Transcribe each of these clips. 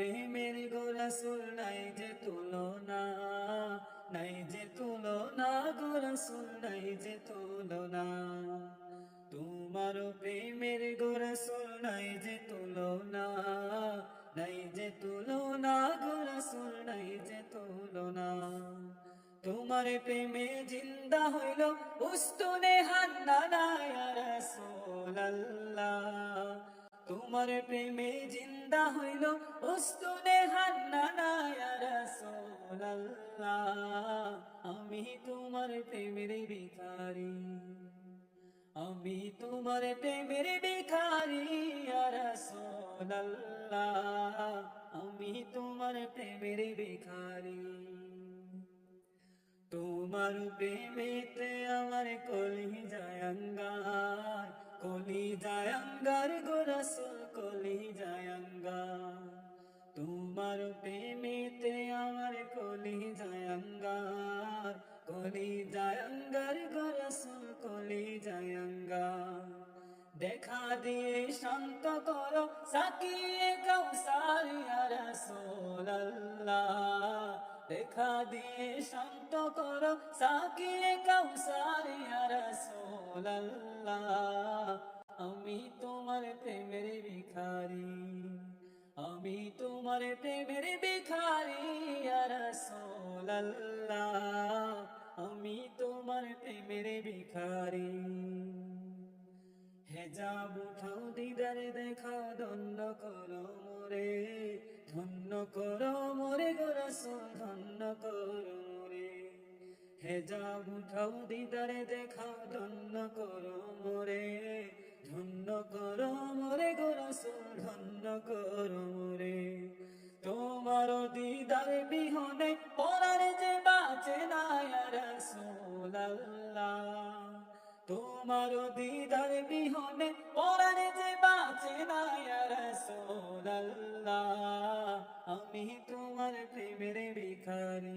প্রেমের গোরসুল নাই যে তুলনা, নাই যে তুলনা গোরসুল নাই যে তুলনা। তোমার প্রেমের গোরসুল নাই যে তুলনা, নাই যে তুলনা গোরসুল নাই যে তুলনা। তোমার প্রেমে জিন্দা হইল উস্তুনে হান্না রসোল্লাহ তোমার প্রেমে জিন্দা হইল উস্তুনে আমি তোমার প্রেমের ভিখারি, আমি তোমার প্রেমের ভিখারি রসোল্লাহ আমি তোমার প্রেমের ভিখারি। তোমার প্রেমেতে আমার কলি জায়ঙ্গার কলি জায়ঙ্গার গোরসুল কলি জায়ঙ্গার। তোমার প্রেমেতে আমার কলি জায়ঙ্গার। কলি জায়ঙ্গার গোরসুল কলি জায়ঙ্গার। দেখা দিয়ে শান্ত করো, সাকিয়ে কৌসার রসোল্লাহ দেখা দিয়ে শান্ত করো, সাকিয়ে কৌসার রসোল্লাহ আমি তোমার প্রেমের ভিখারি, আমি তোমার প্রেমের ভিখারি রসোল্লাহ আমি তোমার প্রেমের ভিখারি। হেজাব উঠাও, দিদারে দেখাও দণ্ড করো মোরে, ধন্য করো মোরে করো মোরে হেজাব উঠাও দিদারে দেখাও দণ্ড করো মোরে, ধন্য করো মোরে গোরস ধন্য করো মোরে। তোমার দিদার বিহনে পরার যে বাঁচে না রসোল্লাহ তোমার দিদার বিহনে পরানে যে বাঁচে না রসোল্লাহ আমি তোমার প্রেমের ভিখারি।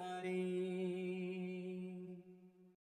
ধারে